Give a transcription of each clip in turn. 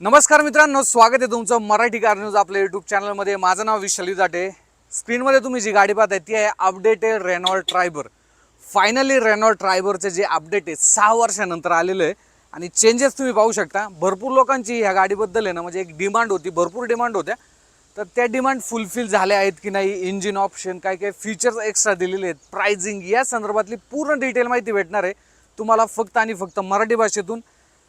नमस्कार मित्रांनो स्वागत आहे तुमचं मराठी कार न्यूज आपल्या युट्यूब चॅनलमध्ये माझं नाव विशाली जाटे स्क्रीनमध्ये तुम्ही जी गाडी पाहताय ती आहे updated Renault Triber finally Renault ट्रायबरचे जे अपडेट आहे सहा वर्षानंतर आलेलं आहे. आणि चेंजेस तुम्ही पाहू शकता. भरपूर लोकांची ह्या गाडीबद्दल आहे ना म्हणजे एक डिमांड होती भरपूर डिमांड होत्या. तर त्या डिमांड फुलफिल झाल्या आहेत की नाही इंजिन ऑप्शन काय काय फीचर्स एक्स्ट्रा दिलेले आहेत प्रायझिंग या संदर्भातली पूर्ण डिटेल माहिती भेटणार आहे. तुम्हाला फक्त आणि फक्त मराठी भाषेतून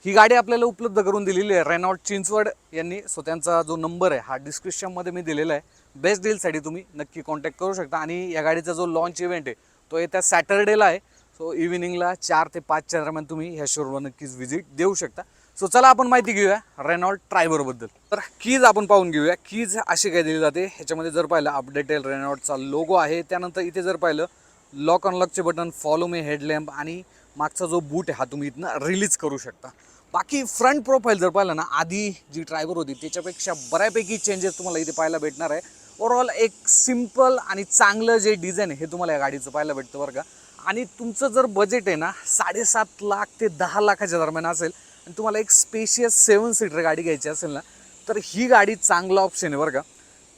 ही गाडी आपल्याला उपलब्ध करून दिलेली आहे. रेनॉल्ड चिंचवड यांनी सो त्यांचा जो नंबर आहे हा डिस्क्रिप्शनमध्ये मी दिलेला आहे. बेस्ट डीलसाठी तुम्ही नक्की कॉन्टॅक्ट करू शकता. आणि या गाडीचा जो लॉन्च इव्हेंट आहे तो येत्या सॅटर्डेला आहे. सो इव्हिनिंगला चार ते पाचच्या दरम्यान तुम्ही ह्या शोरूमला नक्कीच व्हिजिट देऊ शकता. सो चला आपण माहिती घेऊया रेनॉल्ड ट्रायबरबद्दल तर कीज आपण पाहून घेऊया. कीज अशी काय दिली जाते? ह्याच्यामध्ये जर पाहिलं अपडेटेड रेनॉल्डचा लोगो आहे. त्यानंतर इथे जर पाहिलं लॉक अनलॉकचे बटन फॉलो मे हेडलॅम्प आणि मागचा जो बूट आहे हा तुम्ही इथनं रिलीज करू शकता. बाकी फ्रंट प्रोफाईल जर पाहिलं ना आधी जी ड्रायव्हर होती त्याच्यापेक्षा बऱ्यापैकी चेंजेस तुम्हाला इथे पाहायला भेटणार आहे. ओव्हरऑल एक सिंपल आणि चांगलं जे डिझाईन आहे हे तुम्हाला या गाडीचं पाहायला भेटतं बरं का. आणि तुमचं जर बजेट आहे ना साडेसात लाख ते दहा लाखाच्या दरम्यान असेल आणि तुम्हाला एक स्पेशियस सेवन सीटर गाडी घ्यायची असेल ना तर ही गाडी चांगला ऑप्शन आहे बरं का.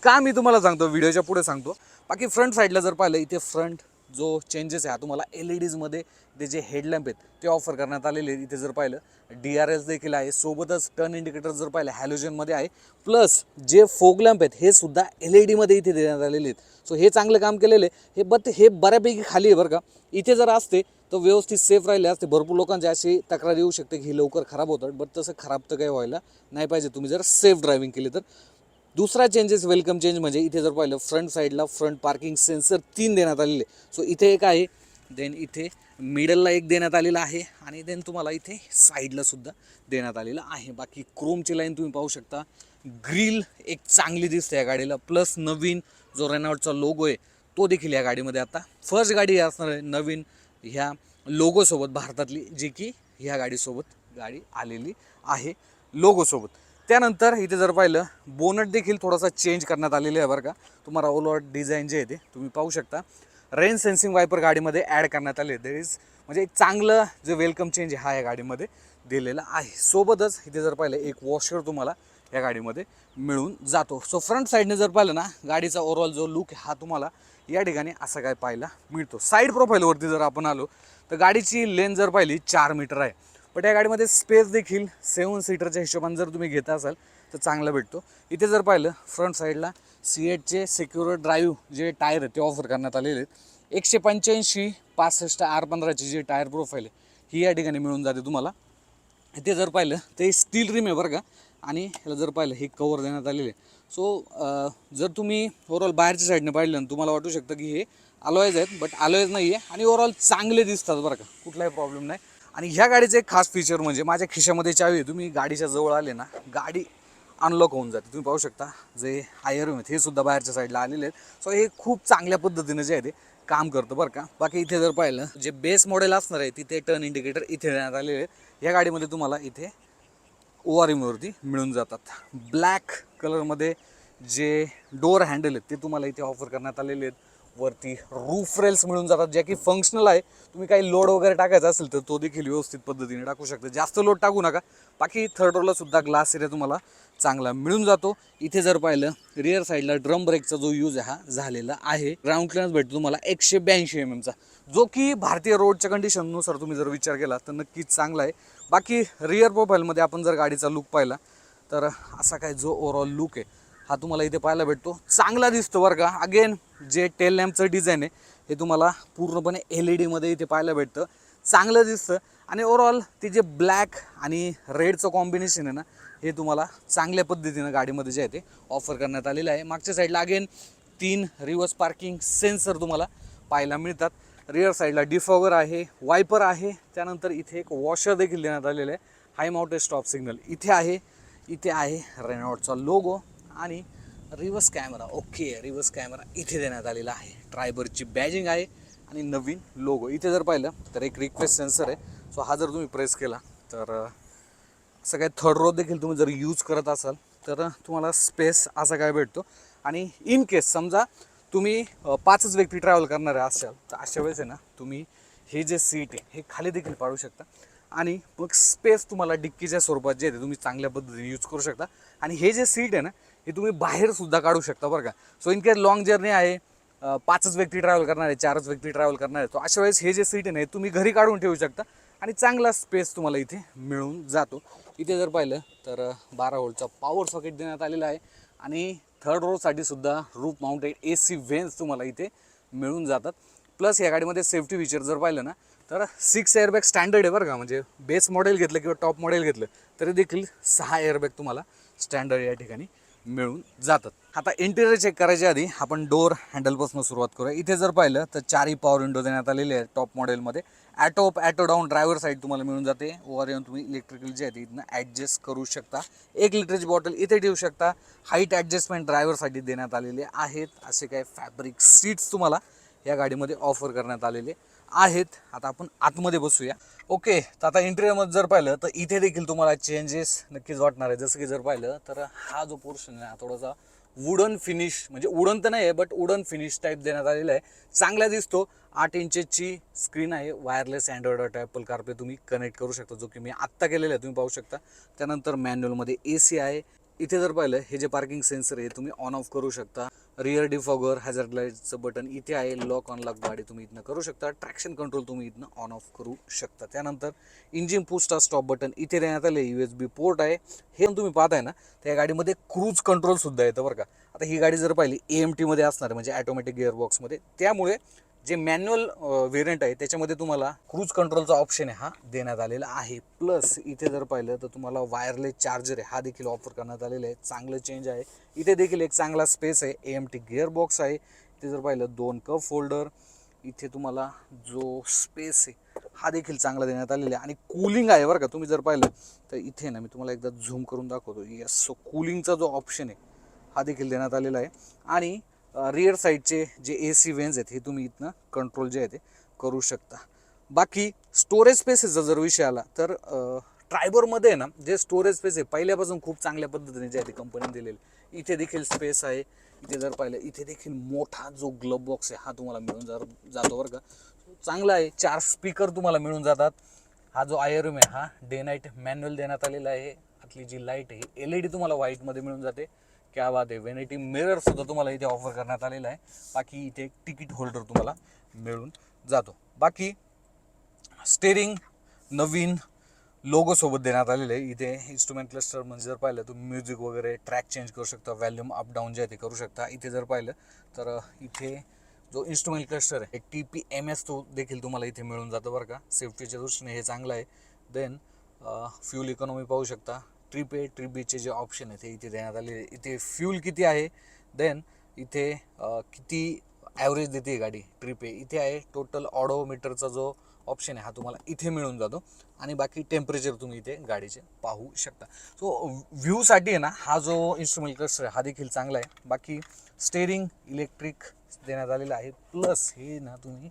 का मी तुम्हाला सांगतो व्हिडिओच्या पुढे सांगतो. बाकी फ्रंट साईडला जर पाहिलं इथे फ्रंट जो चेंजेस आहे हा तुम्हाला एल ई डीजमध्ये ते जे हेडलॅम्प आहेत ते ऑफर करण्यात आलेले आहेत. इथे जर पाहिलं डी आर एस देखील आहे. सोबतच टर्न इंडिकेटर जर पाहिलं हॅलोजनमध्ये आहे. प्लस जे फोग लॅम्प आहेत हे सुद्धा एल ई डीमध्ये इथे देण्यात आलेले आहेत. सो हे चांगलं काम केलेलं आहे. हे बट हे बऱ्यापैकी खाली आहे बरं का. इथे जर असते तर व्यवस्थित सेफ राहिले असते. भरपूर लोकांची अशी तक्रार येऊ शकते की हे लवकर खराब होतात. बट तसं खराब तर काही व्हायला नाही पाहिजे. तुम्ही जर सेफ ड्रायव्हिंग केली तर. दुसरा चेंजेस वेलकम चेंज म्हणजे इथे जर पाहिलं फ्रंट साईडला फ्रंट पार्किंग सेन्सर तीन देण्यात आलेले सो इथे एक आहे. देन इथे मिडलला एक देण्यात आलेला आहे आणि देन तुम्हाला इथे साईडला सुद्धा देण्यात आलेलं आहे. बाकी क्रोमची लाईन तुम्ही पाहू शकता. ग्रिल एक चांगली दिसते या गाडीला. प्लस नवीन जो रेनॉल्डचा लोगो आहे तो देखील या गाडीमध्ये आता फर्स्ट गाडी असणार आहे नवीन ह्या लोगोसोबत भारतातली जी की ह्या गाडीसोबत गाडी आलेली आहे लोगोसोबत त्यानंतर इथे जर पाहिलं बोनट देखील थोडासा चेंज करण्यात आलेले आहे बरं का. तुम्हाला ओलॉट डिझाईन जे आहे ते तुम्ही पाहू शकता. रेन सेन्सिंग वायपर गाडीमध्ये ॲड करण्यात आले. देर इज म्हणजे एक चांगलं जे वेलकम चेंज हा या गाडीमध्ये दिलेला आहे. सोबतच इथे जर पाहिलं एक वॉशर तुम्हाला या गाडीमध्ये मिळून जातो. सो फ्रंट साईडने जर पाहिलं ना गाडीचा ओव्हरऑल जो लुक हा तुम्हाला या ठिकाणी असा काय पाहायला मिळतो. साईड प्रोफाईलवरती जर आपण आलो तर गाडीची लेन जर पाहिली चार मीटर आहे. बट या गाडीमध्ये स्पेस देखील सेवन सीटरच्या हिशोबाने जर तुम्ही घेत असाल तर चांगला भेटतो. इथे जर पाहिलं फ्रंट साईडला सी एटचे सिक्युअर ड्राईव्ह जे टायर आहेत ते ऑफर करण्यात आलेले आहेत. एकशे पंच्याऐंशी पासष्ट आर पंधराची जी टायर प्रोफाईल आहे ही या ठिकाणी मिळून जाते तुम्हाला. इथे जर पाहिलं ते स्टील रिम आहे बरं का आणि ह्याला जर पाहिलं हे कवर देण्यात आलेले सो जर तुम्ही ओवरऑल बाहेरच्या साईडने पाहिलं ना तुम्हाला वाटू शकतं की हे अलॉयज आहेत बट अलॉयज नाही आहे आणि ओवरऑल चांगले दिसतात बरं का. कुठलाही प्रॉब्लेम नाही. आणि ह्या गाडीचं एक खास फीचर म्हणजे माझ्या खिशामध्ये चावी आहे. तुम्ही गाडीच्या जवळ आले ना गाडी अनलॉक होऊन जाते. तुम्ही पाहू शकता जे हायर आहेत हे सुद्धा बाहेरच्या साईडला आलेले आहेत. सो हे खूप चांगल्या पद्धतीनं जे आहे ते काम करतं बरं का. बाकी इथे जर पाहिलं जे बेस मॉडेल असणार आहे तिथे टर्न इंडिकेटर इथे देण्यात आलेले आहेत. या गाडीमध्ये तुम्हाला इथे ओ आर एमवरती मिळून जातात. ब्लॅक कलरमध्ये जे डोअर हँडल आहेत ते तुम्हाला इथे ऑफर करण्यात आलेले आहेत. वरती रूफ रेल्स मिळून जातात ज्या की फंक्शनल आहे. तुम्ही काही लोड वगैरे टाकायचा असेल तर तो देखील व्यवस्थित पद्धतीने टाकू शकता. जास्त लोड टाकू नका. बाकी थर्ड रोला सुद्धा ग्लास एरिया तुम्हाला चांगला मिळून जातो. इथे जर पाहिलं रिअर साईडला ड्रम ब्रेकचा जो यूज हा झालेला आहे ग्राउंड क्लिअरन्स भेटतो तुम्हाला एकशे ब्याऐंशी mm एम एमचा जो की भारतीय रोडच्या कंडिशननुसार तुम्ही जर विचार केला तर नक्कीच चांगला आहे. बाकी रिअर प्रोफाईलमध्ये आपण जर गाडीचा लुक पाहिला तर असा काय जो ओव्हरऑल लुक आहे हा तुम्हाला इथे पाहायला भेटतो. चांगला दिसतो बरं का. अगेन जे टेल लॅम्पचं डिझाईन आहे हे तुम्हाला पूर्णपणे एल ई डीमध्ये इथे पाहायला भेटतं. चांगलं दिसतं. आणि ओवरऑल ते जे ब्लॅक आणि रेडचं कॉम्बिनेशन आहे ना हे तुम्हाला चांगल्या पद्धतीनं गाडीमध्ये जे आहे ते ऑफर करण्यात आलेलं आहे. मागच्या साईडला अगेन तीन रिव्हर्स पार्किंग सेन्सर तुम्हाला पाहायला मिळतात. रिअर साईडला डिफॉगर आहे वायपर आहे. त्यानंतर इथे एक वॉशर देखील देण्यात आलेलं आहे. हाय माउंटेड स्टॉप सिग्नल इथे आहे इथे आहे रेनॉल्डचा लोगो आणि reverse camera okay reverse camera इथे देण्यात आलेला आहे. ट्रायबरची बॅजिंग आहे आणि नवीन लोगो इथे जर पाहिलं तर एक रिक्वेस्ट सेन्सर आहे. सो हा जर तुम्ही प्रेस केला तर अं, असं काय थर्ड रो देखील तुम्ही जर यूज करत असाल तर तुम्हाला स्पेस असा काय भेटतो. आणि इन केस समजा तुम्ही पाचच व्यक्ती ट्रॅव्हल करणारे असाल तर अशा वेळेस आहे ना तुम्ही हे जे सीट आहे हे खाली देखील पाडू शकता. आणि मग स्पेस तुम्हाला डिक्कीच्या स्वरूपात जे आहे ते तुम्ही चांगल्या पद्धतीने यूज करू शकता. आणि हे जे सीट आहे ना हे तुम्ही बाहेर सुद्धा काढू शकता बरं का. So in case long journey आहे पाचच व्यक्ती ट्रॅव्हल करणार आहे चारच व्यक्ती ट्रॅव्हल करणार आहे तो अशा वेळेस हे जे सीट आहे तुम्ही घरी काढून ठेवू शकता आणि चांगला स्पेस तुम्हाला इथे मिळून जातो. इथे जर पाहिलं तर बारा व्होल्टचा पॉवर सॉकेट देण्यात आलेला आहे आणि थर्ड रोसाठी सुद्धा रूप माउंटेड ए सी व्हेन्स तुम्हाला इथे मिळून जातात. प्लस या गाडीमध्ये सेफ्टी फीचर जर पाहिलं ना तर सिक्स एअरबॅग स्टँडर्ड आहे बरं का. म्हणजे बेस मॉडेल घेतलं किंवा टॉप मॉडेल घेतलं तरी देखील सहा एअरबॅग तुम्हाला स्टँडर्ड या ठिकाणी मिळून जातात. आता इंटेरियर चेक करायच्या आधी आपण डोर हँडलपासून सुरुवात करूया. इथे जर पाहिलं तर चारही पॉवर विंडो देण्यात आलेले आहे टॉप मॉडेलमध्ये auto up auto down driver side तुम्हाला मिळून जाते. वर येऊन तुम्ही इलेक्ट्रिकल जे आहे इथनं ॲडजस्ट करू शकता. एक लिटरची बॉटल इथे ठेवू शकता. हाईट ॲडजस्टमेंट ड्रायव्हरसाठी देण्यात आलेले आहेत असे काय फॅब्रिक सीट्स तुम्हाला या गाडीमध्ये ऑफर करण्यात आलेले आहेत. आता आपण आतमध्ये बसूया. ओके तर आता इंटेरियरमध्ये जर पाहिलं तर इथे देखील तुम्हाला चेंजेस नक्कीच वाटणार आहे जसं की जर पाहिलं तर हा जो पोर्शन आहे हा थोडासा वुडन फिनिश म्हणजे उडन तर नाही आहे बट वुडन फिनिश टाईप देण्यात आलेला आहे. चांगला दिसतो. आठ इंचेसची स्क्रीन आहे. Wireless Android auto Apple CarPlay तुम्ही कनेक्ट करू शकता जो की मी आत्ता केलेला आहे तुम्ही पाहू शकता. त्यानंतर मॅन्युअलमध्ये ए सी आहे. इथे जर पाहिलं हे जे पार्किंग सेन्सर आहे तुम्ही ऑन ऑफ करू शकता. रिअर डिफॉगर हॅझर्ड लाईटचं बटन इथे आहे. लॉक अनलॉक गाडी तुम्ही इथनं करू शकता. ट्रॅक्शन कंट्रोल तुम्ही इथनं ऑन ऑफ करू शकता. त्यानंतर इंजिन पुस्टा स्टॉप बटन इथे देण्यात आले. यू एस बी पोर्ट आहे. हे पण तुम्ही पाहताय ना? त्या गाडीमध्ये क्रूज कंट्रोल सुद्धा येतं बरं का. आता ही गाडी जर पाहिली ए एम टीमध्ये असणार आहे म्हणजे ॲटोमॅटिक गिअरबॉक्समध्ये त्यामुळे जे मॅन्युअल व्हेरियंट आहे त्याच्यामध्ये तुम्हाला क्रूज कंट्रोलचा ऑप्शन आहे हा देण्यात आलेला आहे. प्लस इथे जर पाहिलं तर तुम्हाला वायरलेस चार्जर आहे हा देखील ऑफर करण्यात आलेला आहे. चांगलं चेंज आहे. इथे देखील एक चांगला स्पेस आहे ए एम टी गिअरबॉक्स आहे. इथे जर पाहिलं दोन कप फोल्डर इथे तुम्हाला जो स्पेस आहे हा देखील चांगला देण्यात आलेला आहे. आणि कूलिंग आहे बरं का तुम्ही जर पाहिलं तर इथे ना मी तुम्हाला एकदा झूम करून दाखवतो. यस सो कूलिंगचा जो ऑप्शन आहे हा देखील देण्यात आलेला आहे. आणि रिअर साईडचे जे ए सी वेन्स आहेत हे तुम्ही इथनं कंट्रोल जे आहे ते करू शकता. बाकी स्टोरेज स्पेसेसचा जर विषय आला तर ट्रायबरमध्ये आहे ना जे स्टोरेज स्पेस आहे पहिल्यापासून खूप चांगल्या पद्धतीने जे आहे ते कंपनीने दिलेले इथे देखील स्पेस आहे. इथे जर पाहिलं इथे देखील मोठा जो ग्लब बॉक्स आहे हा तुम्हाला मिळून जा जातो बरं का. चांगला आहे. चार स्पीकर तुम्हाला मिळून जातात. हा जो आयरूम आहे हा डे नाईट मॅन्युअल देण्यात आलेला आहे. आतली जी लाइट आहे एल ई डी तुम्हाला व्हाईटमध्ये मिळून जाते. क्या बात आहे. वेनिटी मिरर सुद्धा तुम्हाला इथे ऑफर करण्यात आलेला आहे. बाकी इथे एक तिकीट होल्डर तुम्हाला मिळून जातो. बाकी स्टेरिंग नवीन लोगो सोबत देण्यात आलेले आहे. इथे इन्स्ट्रुमेंट क्लस्टर म्हणजे जर पाहिलं तुम्ही म्युझिक वगैरे ट्रॅक चेंज करू शकता व्हॅल्यूम अप डाऊन जे आहे ते करू शकता. इथे जर पाहिलं तर इथे जो इन्स्ट्रुमेंट क्लस्टर आहे टी पी एम एस तो देखील तुम्हाला इथे मिळून जातं बरं का. सेफ्टीच्या दृष्टीने हे चांगलं आहे. देन फ्यूल इकॉनॉमी पाहू शकता. ट्रिप ए ट्रिप बीचे जे ऑप्शन आहे ते इथे देण्यात आले इथे फ्यूल किती आहे? देन इथे किती ॲव्हरेज देते गाडी ट्रिप ए इथे आहे टोटल ऑडोमीटरचा जो ऑप्शन आहे हा तुम्हाला इथे मिळून जातो. आणि बाकी टेम्परेचर तुम्ही इथे गाडीचे पाहू शकता. सो व्ह्यूसाठी आहे ना हा जो इन्स्ट्रुमेंट क्लस्टर आहे हा देखील चांगला आहे. बाकी स्टेरिंग इलेक्ट्रिक देण्यात आलेलं आहे. प्लस हे ना तुम्ही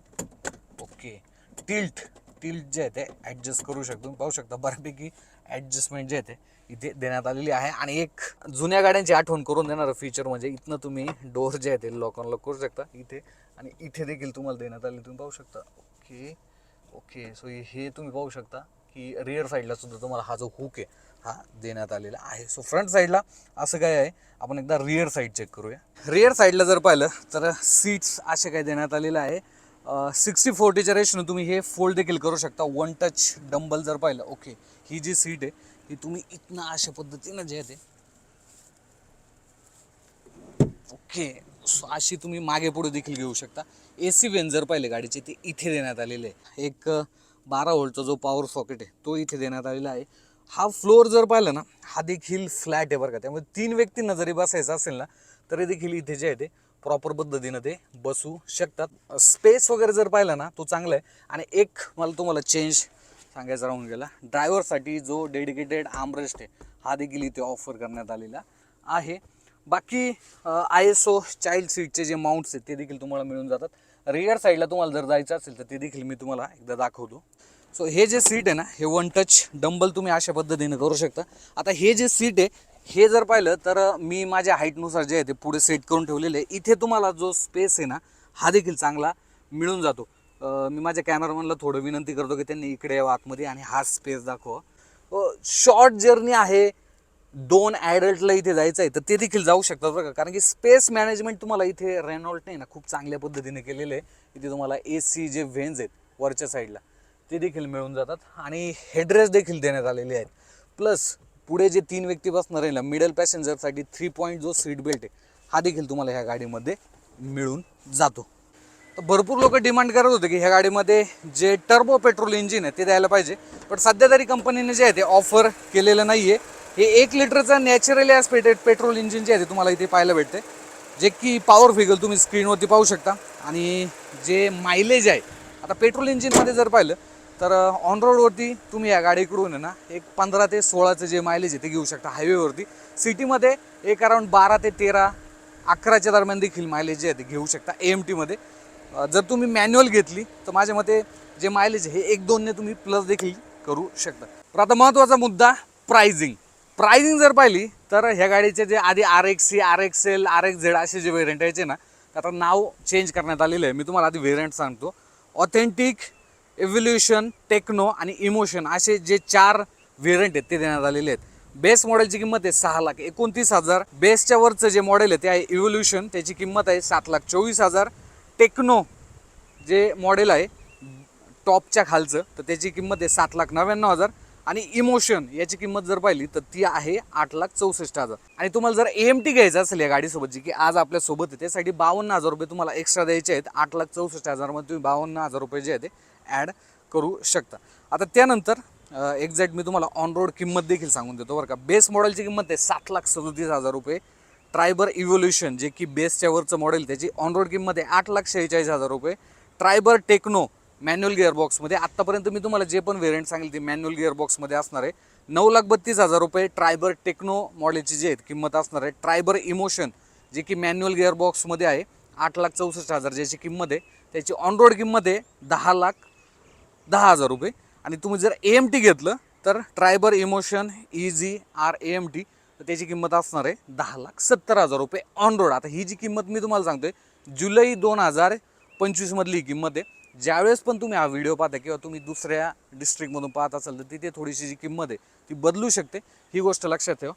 ओके टिल्ट टिल्ट जे आहे ते ॲडजस्ट करू शकतो. तुम्ही पाहू शकता बऱ्यापैकी ॲडजस्टमेंट जे आहे ते इथे देण्यात आलेली आहे. आणि एक जुन्या गाड्यांची आठवण करून देणारं फीचर म्हणजे इथनं तुम्ही डोअर जे आहेत ते लॉक ऑन लॉक करू शकता. इथे आणि इथे देखील तुम्हाला देण्यात आले तुम्ही पाहू शकता. ओके ओके सो हे तुम्ही पाहू शकता की रिअर साईडला सुद्धा तुम्हाला हा जो हुक आहे हा देण्यात आलेला आहे. सो फ्रंट साईडला असं काय आहे? आपण एकदा रिअर साईड चेक करूया. रिअर साईडला जर पाहिलं तर सीट्स असे काय देण्यात आलेलं आहे. सिक्स्टी फोर्टीच्या रेशनं तुम्ही हे फोल्ड देखील करू शकता. वन टच डंबल जर पाहिलं ओके ही जी सीट आहे की तुम्ही इथनं अशा पद्धतीनं जे आहे ते. ओके सो अशी तुम्ही मागे पुढे देखील घेऊ शकता. ए सी वेन जर पाहिले गाडीचे ते इथे देण्यात आलेले आहे. एक बारा व्होल्टचा जो पॉवर सॉकेट आहे तो इथे देण्यात आलेला आहे. हा फ्लोअर जर पाहिला ना हा देखील फ्लॅट आहे बरं का. त्यामुळे तीन व्यक्तींना जरी बसायचं असेल ना तरी देखील इथे जे आहे ते प्रॉपर पद्धतीनं ते बसू शकतात. स्पेस वगैरे जर पाहिला ना तो चांगला आहे. आणि एक मला तुम्हाला चेंज सांगायचा राहून गेला. ड्रायव्हरसाठी जो डेडिकेटेड आमरेस्ट आहे हा देखील इथे ऑफर करण्यात आलेला आहे. बाकी आय एस ओ चाइल्ड सीटचे जे माउंट्स आहेत ते देखील तुम्हाला मिळून जातात. रिअर साईडला तुम्हाला जर जायचं असेल तर ते देखील मी तुम्हाला एकदा दाखवतो. सो हे जे सीट आहे ना हे वन टच डंबल तुम्ही अशा पद्धतीने करू शकता. आता हे जे सीट आहे हे जर पाहिलं तर मी माझ्या हाईटनुसार जे आहे ते पुढे सेट करून ठेवलेले आहे. इथे तुम्हाला जो स्पेस आहे ना हा देखील चांगला मिळून जातो. मी माझ्या कॅमेरामॅनला थोडं विनंती करतो की त्यांनी इकडे यावं आतमध्ये आणि हा स्पेस दाखवा. शॉर्ट जर्नी आहे. दोन ॲडल्टला इथे जायचं आहे तर ते देखील जाऊ शकतात बरं का? कारण की स्पेस मॅनेजमेंट तुम्हाला इथे रेनॉल्टने ना खूप चांगल्या पद्धतीने केलेलं आहे. इथे तुम्हाला ए सी जे व्हेन्स आहेत वरच्या साईडला ते देखील मिळून जातात. आणि हेड्रेस देखील देण्यात आलेले आहेत. प्लस पुढे जे तीन व्यक्ती बसणार आहे ना मिडल पॅसेंजरसाठी थ्री पॉईंट जो सीट बेल्ट आहे हा देखील तुम्हाला ह्या गाडीमध्ये मिळून जातो. तर भरपूर लोक डिमांड करत होते की ह्या गाडीमध्ये जे टर्बो पेट्रोल इंजिन आहे ते द्यायला पाहिजे. पण सध्या तरी कंपनीने जे आहे ते ऑफर केलेलं नाही आहे हे एक लिटरचं नॅचरली ॲस्पेटेड पेट्रोल इंजिन जे आहे ते तुम्हाला इथे पाहायला भेटते जे की पॉवर फिगल तुम्ही स्क्रीनवरती पाहू शकता. आणि जे मायलेज आहे आता पेट्रोल इंजिनमध्ये जर पाहिलं तर uh, ऑन रोडवरती तुम्ही या गाडीकडून आहे ना एक पंधरा ते सोळाचं जे मायलेज आहे ते घेऊ शकता हायवेवरती सिटीमध्ये एक अराउंड बारा ते तेरा अकराच्या दरम्यान देखील मायलेज जे आहे ते घेऊ शकता ए एम टीमध्ये जर तुम्ही मॅन्युअल घेतली तर माझ्या मते जे मायलेज आहे हे एक दोनने तुम्ही प्लस देखील करू शकता. तर आता महत्त्वाचा मुद्दा प्रायझिंग प्रायझिंग जर पाहिली तर ह्या गाडीचे जे आधी R X C R X L R X Z असे जे व्हेरियंट यायचे ना आता नाव चेंज करण्यात आलेलं आहे. मी तुम्हाला आधी व्हेरियंट सांगतो. ऑथेंटिक एव्होल्युशन टेक्नो आणि इमोशन असे जे चार व्हेरियंट आहेत ते देण्यात आलेले आहेत. बेस मॉडेलची किंमत आहे सहा लाख एकोणतीस हजार. बेसच्या वरचं जे मॉडेल आहे ते आहे इव्होल्युशन त्याची किंमत आहे सात लाख चोवीस हजार. टेक्नो जे मॉडेल आहे टॉपच्या खालचं तर त्याची किंमत आहे सात लाख नव्याण्णव हजार. आणि इमोशन याची किंमत जर पाहिली तर ती आहे आठ लाख चौसष्ट हजार. आणि तुम्हाला जर ए एम टी घ्यायचं असेल या गाडीसोबत जी की आज आपल्यासोबत आहे त्यासाठी बावन्न हजार रुपये तुम्हाला एक्स्ट्रा द्यायचे आहेत. आठ लाख चौसष्ट हजारमध्ये तुम्ही बावन्न हजार रुपये जे आहे ते ॲड करू शकता. आता त्यानंतर एक्झॅक्ट मी तुम्हाला ऑन रोड किंमत देखील सांगून देतो बरं का. बेस मॉडेलची किंमत आहे सात लाख सदोतीस हजार रुपये. ट्रायबर इव्होल्युशन जे की बेसच्या वरचं मॉडेल त्याची ऑन रोड किममध्ये आठ लाख शेहेचाळीस हजार रुपये. ट्रायबर टेक्नो मॅन्युअल गिअरबॉक्समध्ये आत्तापर्यंत मी तुम्हाला जे पण व्हेरियंट सांगेल ते मॅन्युअल गिअरबॉक्समध्ये असणार आहे. नऊ लाख बत्तीस हजार रुपये ट्रायबर टेक्नो मॉडेलची जी आहेत किंमत असणार आहे. ट्रायबर इमोशन जे की मॅन्युअल गिअरबॉक्समध्ये आहे आठ लाख चौसष्ट हजार ज्याची किंमत आहे त्याची ऑन रोड किंमत आहे दहा लाख दहा हजार रुपये. आणि तुम्ही जर ए एम टी घेतलं तर Triber emotion E G R A M T तर त्याची किंमत असणार आहे दहा लाख सत्तर हजार रुपये ऑन रोड आता ही जी किंमत मी तुम्हाला सांगतोय जुलै दोन हजार पंचवीसमधली ही किंमत आहे. ज्यावेळेस पण तुम्ही हा व्हिडिओ पाहता किंवा तुम्ही दुसऱ्या डिस्ट्रिक्टमधून पाहत असाल तर तिथे थोडीशी जी किंमत आहे ती बदलू शकते. ही गोष्ट लक्षात ठेवा.